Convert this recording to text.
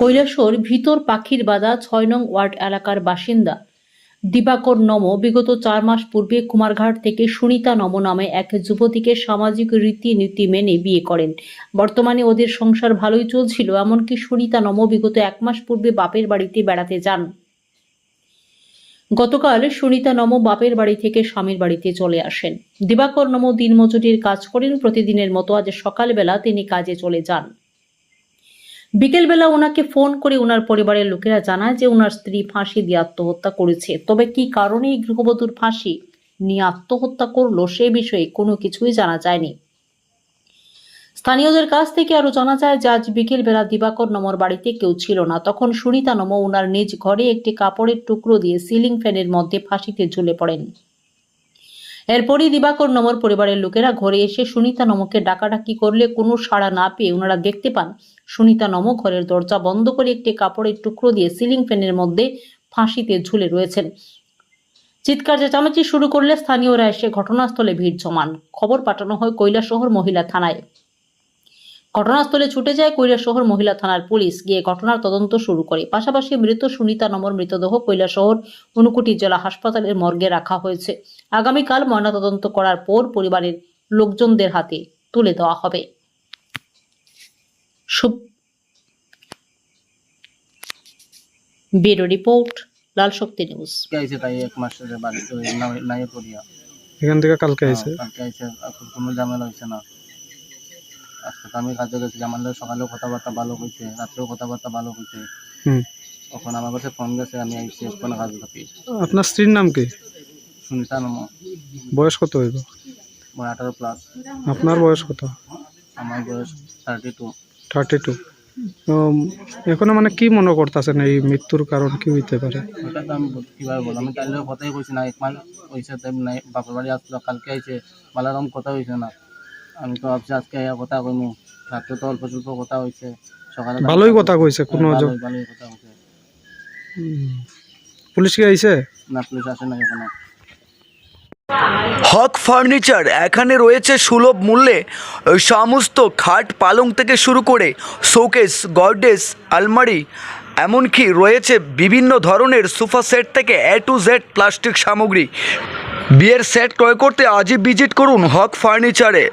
কৈলাসর ভিতর পাখির বাদা ছয় নং ওয়ার্ড এলাকার বাসিন্দা। দিবাকর নম, বিগত চার মাস পূর্বে কুমারঘাট থেকে সুনিতা নম নামে এক যুবতীকে সামাজিক রীতিনীতি মেনে বিয়ে করেন। বর্তমানে ওদের সংসার ভালোই চলছিল, এমনকি সুনিতা নম বিগত এক মাস পূর্বে বাপের বাড়িতে বেড়াতে যান। গতকাল সুনিতা নম বাপের বাড়ি থেকে স্বামীর বাড়িতে চলে আসেন। দিবাকর নম দিনমজুরির কাজ করেন, প্রতিদিনের মতো আজ সকালবেলা তিনি কাজে চলে যান। বিকেলবেলা ওনাকে ফোন করে ওনার পরিবারের লোকেরা জানায় যে ওনার স্ত্রী ফাঁসি দিয়ে আত্মহত্যা করেছে। তবে কি কারণে এই গৃহবধূর ফাঁসি নিয়ে আত্মহত্যা করল সে বিষয়ে কোনো কিছুই জানা যায়নি। স্থানীয়দের কাছ থেকে আরও জানা যায় যে আজ বিকেলবেলা দিবাকর নমর বাড়িতে কেউ ছিল না। তখন সুনিতা নম ওনার নিজ ঘরে একটি কাপড়ের টুকরো দিয়ে সিলিং ফ্যানের মধ্যে ফাঁসিতে ঝুলে পড়েন। এরপরই দিবাকর নমর পরিবারের লোকেরা ঘরে এসে সুনিতা নমকে ডাকাডাকি করলে কোনো সাড়া না পেয়ে ওনারা দেখতে পান। সুনিতা নম ঘরের দরজা বন্ধ করে একটি কাপড়ের টুকরো দিয়ে সিলিং ফ্যানের মধ্যে ফাঁসিতে ঝুলে রয়েছেন। চিৎকার চেঁচামেচি শুরু করলে স্থানীয়রা এসে ঘটনাস্থলে ভিড় জমান। খবর পাঠানো হয় কৈলাসহর মহিলা থানায়। ঘটনাস্থলে ছুটে যায় কৈলাসহর মহিলা থানার পুলিশ। গিয়ে ঘটনার তদন্ত শুরু করে। পাশাপাশি মৃত সুনিতা নমর মৃতদেহ কৈলাসহর ঊনকোটি জেলা হাসপাতালের মর্গে রাখা হয়েছে। আগামীকাল ময়নাতদন্ত করার পর পরিবারের লোকজনদের হাতে তুলে দেওয়া হবে। Bureau report Lal Shakti news. আইছে তাই এক মাসের বাড়িতে নাই করিয়া এখান থেকে কালকে আইছে? হ্যাঁ, কালকে আইছে কোনো ঝামেলা হয়েছে না। আজকে তো আমি কাজে গেছি আমার লোক সকালেও কথাবার্তা ভালো হয়েছে রাত্রেও কথাবার্তা ভালো হয়েছে তখন আমার কাছে ফোন গেছে আমি আইছি এখন কাজে থাকি আপনার স্ত্রীর নাম কি? শুনিতা নম। বয়স কত হইব? মই আঠারো প্লাস আপনার বয়স কত? আমার বয়স থার্টি টু থার্টি টু এখনও মানে কি মনে করতেছেন এই মৃত্যুর কারণ কি হইতে পারে? ওটা তো আমি কীভাবে বললাম আমি কাইলে কথাই কইছি না এক মাস হয়েছে নাই বাপের বাড়ি আসলো কালকে আইছে বালারম কথা হয়েছে না। আমি তো ভাবছি আজকে কথা কইমু। রাত্রে তো অল্প স্বল্প কথা হয়েছে সকালে ভালোই কথা কইছে কোনো হ্যাঁ, ভালোই- ভালোই কথা হয়েছে পুলিশ কি আইছে? না পুলিশ আসে না এখনও। হক ফার্নিচার এখানে রয়েছে সুলভ মূল্যে। সমস্ত খাট পালং থেকে শুরু করে শোকেস গর্ডেস আলমারি এমনকি রয়েছে বিভিন্ন ধরনের সোফা সেট থেকে এ টু জেড প্লাস্টিক সামগ্রী। বিয়ের সেট ক্রয় করতে আজই ভিজিট করুন হক ফার্নিচারে।